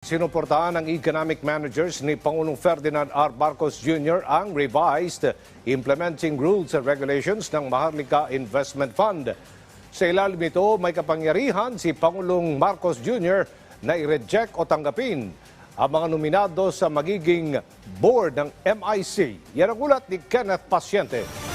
Sinuportahan ng economic managers ni Pangulong Ferdinand R. Marcos Jr. ang revised implementing rules and regulations ng Maharlika Investment Fund. Sa ilalim nito, may kapangyarihan si Pangulong Marcos Jr. na i-reject o tanggapin ang mga nominado sa magiging board ng MIC. Yan ang ulat ni Kenneth Pasyente.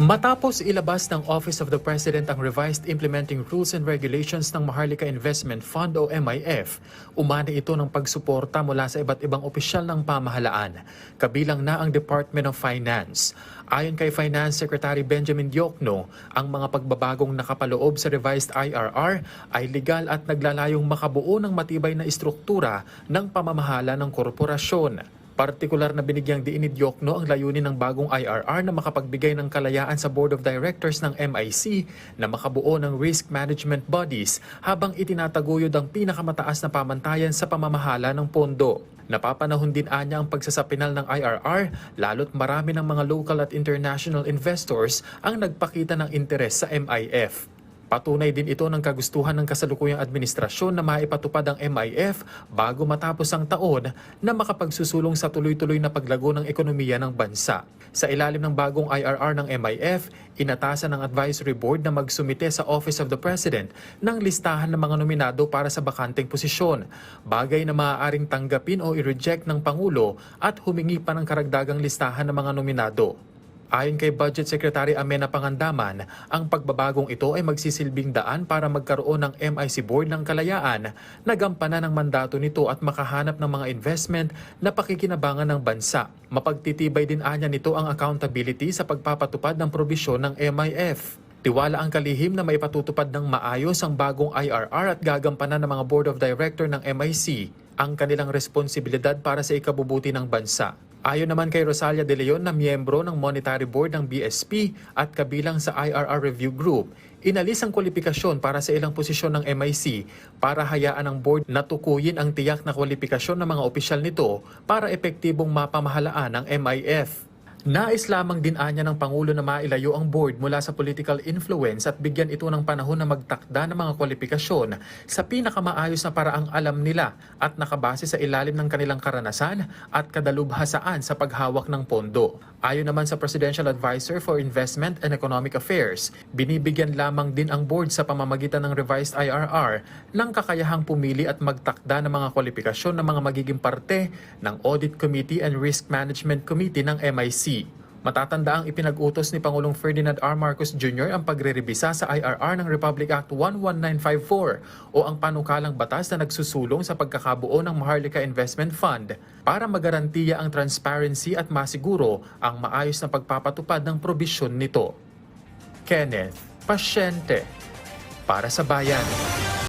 Matapos ilabas ng Office of the President ang revised implementing rules and regulations ng Maharlika Investment Fund o MIF, umani ito ng pagsuporta mula sa iba't ibang opisyal ng pamahalaan, kabilang na ang Department of Finance. Ayon kay Finance Secretary Benjamin Diokno, ang mga pagbabagong nakapaloob sa revised IRR ay legal at naglalayong makabuo ng matibay na istruktura ng pamamahala ng korporasyon. Partikular na binigyang diin ni Diokno ang layunin ng bagong IRR na makapagbigay ng kalayaan sa Board of Directors ng MIC na makabuo ng risk management bodies habang itinataguyod ang pinakamataas na pamantayan sa pamamahala ng pondo. Napapanahon din anya ang pagsasapinal ng IRR lalo't marami ng mga local at international investors ang nagpakita ng interes sa MIF. Patunay din ito ng kagustuhan ng kasalukuyang administrasyon na maipatupad ang MIF bago matapos ang taon na makapagsusulong sa tuloy-tuloy na paglago ng ekonomiya ng bansa. Sa ilalim ng bagong IRR ng MIF, inatasan ng advisory board na magsumite sa Office of the President ng listahan ng mga nominado para sa bakanteng posisyon, bagay na maaaring tanggapin o i-reject ng Pangulo at humingi pa ng karagdagang listahan ng mga nominado. Ayon kay Budget Secretary Amena Pangandaman, ang pagbabagong ito ay magsisilbing daan para magkaroon ng MIC Board ng kalayaan na gampanan ng mandato nito at makahanap ng mga investment na pakikinabangan ng bansa. Mapagtitibay din anya nito ang accountability sa pagpapatupad ng probisyon ng MIF. Tiwala ang kalihim na maipatutupad ng maayos ang bagong IRR at gagampanan ng mga Board of Director ng MIC ang kanilang responsibilidad para sa ikabubuti ng bansa. Ayon naman kay Rosalia De Leon na miyembro ng Monetary Board ng BSP at kabilang sa IRR Review Group, inalis ang kwalifikasyon para sa ilang posisyon ng MIC para hayaan ang board na tukuyin ang tiyak na kwalifikasyon ng mga opisyal nito para epektibong mapamahalaan ng MIF. Nais lamang din anya ng Pangulo na mailayo ang board mula sa political influence at bigyan ito ng panahon na magtakda ng mga kwalifikasyon sa pinakamaayos na paraang alam nila at nakabase sa ilalim ng kanilang karanasan at kadalubhasaan sa paghawak ng pondo. Ayon naman sa Presidential Advisor for Investment and Economic Affairs, binibigyan lamang din ang board sa pamamagitan ng revised IRR ng kakayahang pumili at magtakda ng mga kwalifikasyon ng mga magiging parte ng Audit Committee and Risk Management Committee ng MIC. Matatanda ang ipinag-utos ni Pangulong Ferdinand R. Marcos Jr. ang pagre-rebisa sa IRR ng Republic Act 11954 o ang panukalang batas na nagsusulong sa pagkakabuo ng Maharlika Investment Fund para magarantiya ang transparency at masiguro ang maayos na pagpapatupad ng probisyon nito. Kenneth Pasyente para sa Bayan.